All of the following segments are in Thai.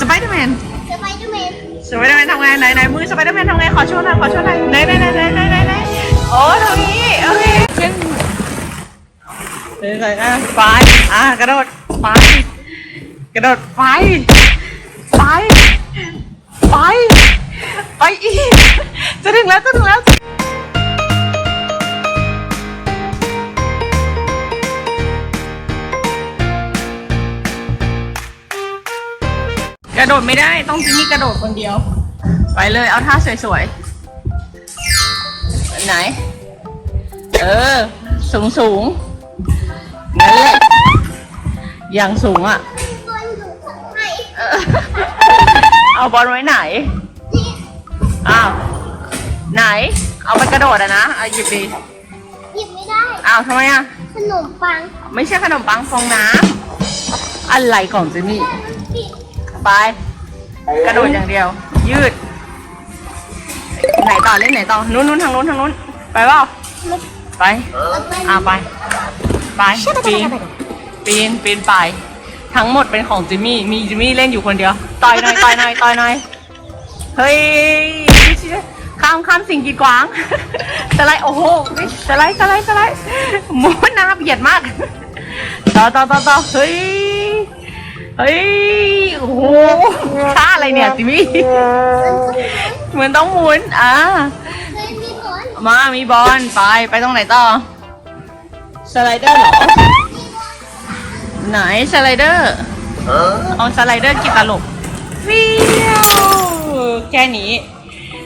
สไปเดอร์แมน สไปเดอร์แมนสไปเดอร์แมนทำไงไหนไหนมือสไปเดอร์แมนทำไงขอโชว์หน่อยขอโชว์หน่อยไหนไหนไหนไหนไหนไหนไหนโอ้ทำนี้โอเคขึ้นเดินไปอะไปอะกระโดดไปกระโดดไปไปไปไปอีกจะถึงแล้วจะถึงแล้ว กระโดดไม่ได้ต้องจิมมี่กระโดดคนเดียว ไปเลยเอาท่าสวยๆไหน เออ สูงสูงๆนั่นแหละอย่างสูงอะ บอลอยู่ข้างในเออเอาบอลไว้ไหน นี่อ้าว ไหน เอาไปกระโดดอะนะเอาหยิบดีหยิบไม่ได้ อ้าวทำไมอะขนมปังไม่ใช่ขนมปังฟองน้ำอะไรของจิมมี่มันปิด ไป กระโดดอย่างเดียว ยืด ไหนต่อเล่นไหนต่อ นู้นนู้นทางนู้นทางนู้น ไปเปล่าไปไป อ่าไป ไป ปีน ปีน ปีนไป ทั้งหมดเป็นของจิมมี่ มีจิมมี่เล่นอยู่คนเดียว ต่อยหน่อย ต่อยหน่อย ต่อยหน่อย เฮ้ย ข้ามข้ามสิ่งกีดขวางสไลด์ โอ้โหสไลด์สไลด์สไลด์หมูหน้าเบียดมาก ต่อต่อต่อต่อเฮ้ย เฮ้ยโอ้โหท่าอะไรเนี่ยจิมมี่ เหมือนต้องหมุน อ่าเคยมีบอลมา มีบอล ไป ไปตรงไหนต่อ สไลเดอร์เหรอ ไหนสไลเดอร์ เอาสไลเดอร์กี่ตลบฟิวแค่นี้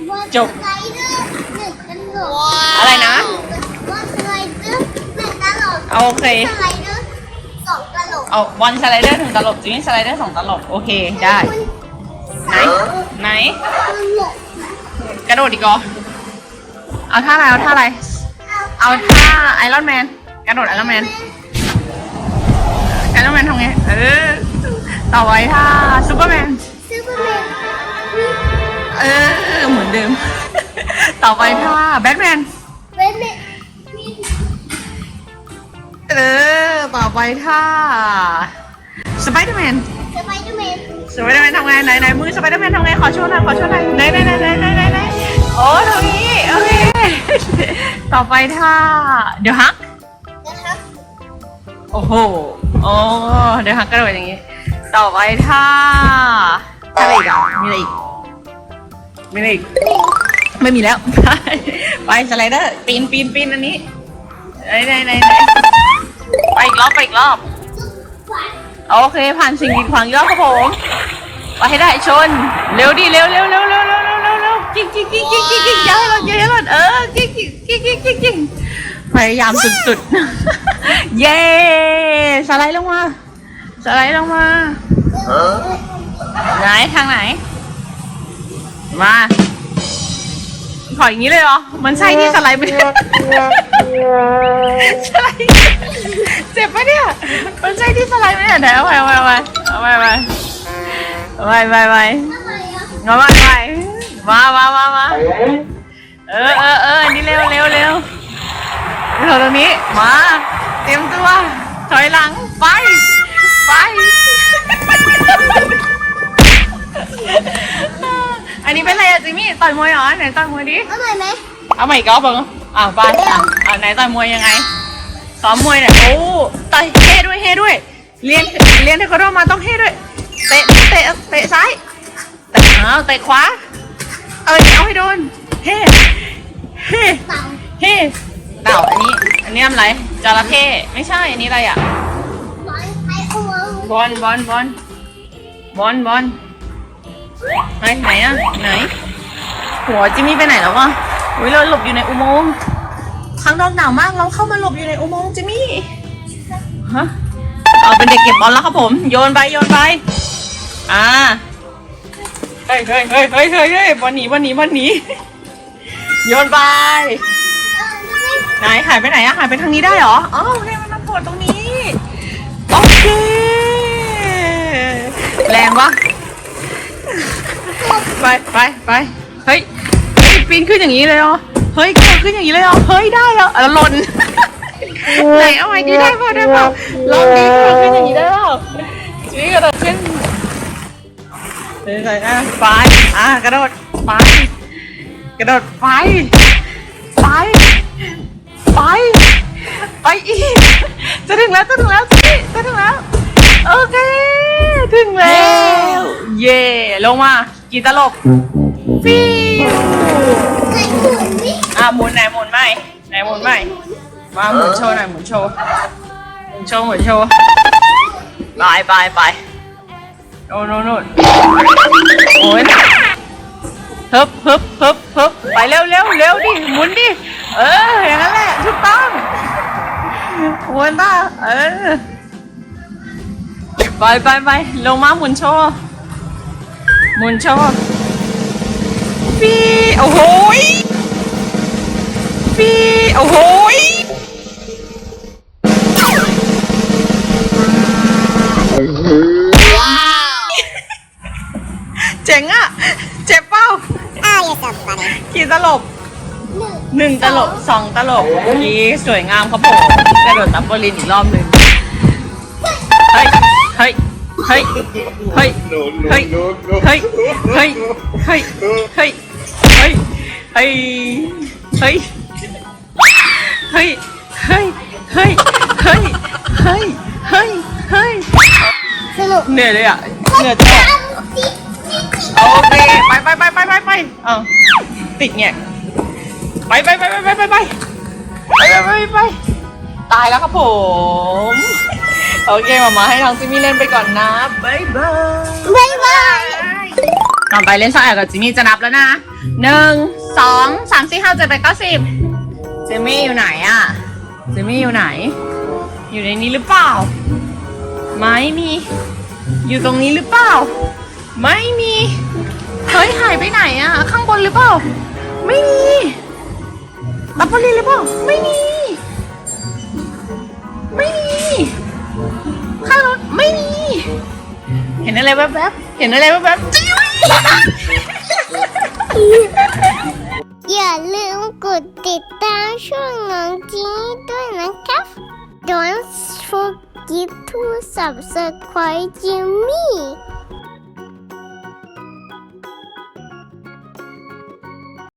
บอลจบ สไลเดอร์หนึ่งตลกอะไรนะ บอลสไลเดอร์หนึ่งตลกเอาโอเค สไลเดอร์สองตลก เอาบอลสไลเดอร์ถึงตลบจิมมี่สไลเดอร์สองตลบโอเคได้ ไหนไหนตลกกระโดดดีกว่าเอาท่าอะไรเอาท่าอะไร เอาท่าไอรอนแมนกระโดดไอรอนแมนไอรอนแมนทำไงเออต่อไว้ท่าซูเปอร์แมนซูเปอร์แมนเออเหมือนเดิม ต่อไปท่าแบทแมนเวน ต่อไปท่าสไปเดอร์แมนสไปเดอร์แมนสไปเดอร์แมนทำไงไหนไหนมือสไปเดอร์แมนทำไงขอโชว์หน่อยขอโชว์หน่อยไหนไหนไหนไหนไหนไหนไหนโอ้ตรงนี้โอเคต่อไปท่าเดี๋ยวฮักนะครับโอ้โหโอ้เดี๋ยวฮักกระโดดอย่างงี้ ต่อไปท่าท่าอะไรอีกอะมีอะไรอีกมีอะไรอีกไม่มีแล้ว ไปสไลเดอร์ปีนปีนปีนอันนี้ไหนไหนไหนไหนไป อีกรอบไปอีกรอบขวานโอเคผ่านสิ่งกีดขวางยอดครับผมไปให้ได้ชน เร็วดิเร็วเร็วเร็วเร็วเร็วเร็วเร็วเร็วกิ๊กกิ๊กกิ๊กกิ๊กกิ๊กกิ๊กอย่าให้หล่นอย่าให้หล่นเออกิ๊กกิ๊กกิ๊กกิ๊กกิ๊กกิ๊กพยายามสุดๆ เย้สไลด์ลงมาสไลด์ลงมาไหนทางไหน มา ขออย่างนี้เลยเหรอ มันใช่ที่สไลด์ไปเนี่ยสไลด์เจ็บปะเนี่ย มันใช่ที่สไลด์ไหมเนี่ยเดี๋ยวเอาไปเอาไปเอาไปเอาไปเอาไปเอาไปไปไปทำไมอะเอาไปมามามามาเออเออเอออันนี่เร็วเร็วเร็วเราตรงนี้ มา เตรียมตัว ถอยหลัง ไป ไป นนี้เป็นอะไรอะจิมมี่ต่อยมวยเหรอไหนต่อยมวยดิทำไมไหม เอาใหม่อีกรอบเบิ้งอ่าไปอะอ่าไหนต่อยมวยยังไง ซ้อมมวยเนี่ยโอ้ต่อยเฮด้วยเฮด้วย เรียนเรียนเทควันโดมาต้องเฮด้วย เตะเตะเตะซ้ายเตะเอาเตะขวา เอ้ยเอาให้โดน เฮเฮเต่าเฮเต่าอันนี้ อันนี้อะไรจระเข้ไม่ใช่ อันนี้อะไรอะ บอลไอโอวบอลบอลบอลบอลบอล ไหนไหนอะไหน หัวจิมมี่ไปไหนแล้ววะอุ้ยเราหลบอยู่ในอุโมงค์ข้างนอกหนาวมากเราเข้ามาหลบอยู่ในอุโมงค์จิมมี่ฮะเอาเป็นเด็กเก็บบอลแล้วครับผม โยนไปโยนไป อ่าเฮ้ยเฮ้ยเฮ้ยเฮ้ยเฮ้ยเฮ้ยบอลหนีบอลหนีบอลหนีโยนไปไหนหายไปไหนอะหายไปทางนี้ได้เหรออ๋อเนี่ยมันมาโผล่ตรงนี้โอเคแรงวะ ไปไปไปเฮ้ยเฮ้ยปีนขึ้นอย่างนี้เลยเหรอเฮ้ยกระโดดขึ้นอย่างนี้เลยเหรอเฮ้ยได้เหรออะแล้วหล่นไหนเอาไว้ดีได้ป่ะได้ป่ะลองดีกระโดดขึ้นอย่างนี้ได้เปล่าจีกระโดดขึ้นเดินเลยอะไปอะกระโดดไปกระโดดไปไปไปไปอีกจะถึงแล้วจะถึงแล้วสิจะถึงแล้วโอเค ถึงแล้ว เย่ลงมา กี่ตลบฟิวไหนหมุนดิอะหมุนไหนหมุนไหมไหนหมุนไหมมาหมุนโชว์หน่อยหมุนโชว์หมุนโชว์หมุนโชว์ไปไปไปโน่นโน่นโน่นโอ้ยฮึบฮึบฮึบฮึบไปเร็วเร็วเร็วดิหมุนดิเอออย่างนั้นแหละถูกต้องหมุนป่ะเออไปไปไปลงมาหมุนโชว์ห มุนโชว์ฟีโอ้โหยฟีโอ้โหยเจ๋งอะเจ็บเป้าอ้าวอย่าจับกันกี่ตลบหนึ่งหนึ่งตลบสองตลบยี่สวยงามครับผมกระโดดตัมโบลินอีกรอบหนึ่งเฮ้ย เฮ้ย เฮ้ย เฮ้ย เฮ้ย เฮ้ย เฮ้ย เฮ้ย เฮ้ย เฮ้ย เฮ้ย เฮ้ย เฮ้ย เฮ้ย เฮ้ย เฮ้ย เฮ้ย เฮ้ย เฮ้ยสนุกเหนื่อยเลยอะ เหนื่อยจะออกจิ๊กจิ๊กจิ๊กโอเค ไปไปไปไปไปไปเอ้าติดเนี่ยไปไปไปไปไปไปไปไปไปไปไปตายแล้วครับผม โอเคมามาให้ทางจิมมี่เล่นไปก่อนนะบายบายบายบายต่อไปเล่นซ่อนแอบกับจิมมี่จะนับแล้วนะหนึ่งสองสามสี่ห้าเจ็ดแปดเก้าสิบจิมมี่อยู่ไหนอะจิมมี่อยู่ไหน อยู่ในนี้หรือเปล่า ไม่มี อยู่ตรงนี้หรือเปล่า ไม่มีเฮ้ยหายไปไหนอะ ข้างบนหรือเปล่า ไม่มีตับปลีหรือเปล่า ไม่มีไม่ เห็นอะไรแวบๆ เห็นอะไรแวบๆจิ๊วอย่าลืมกดติดตามช่องน้องจีด้วยนะครับ Don't forget to subscribe Jimmy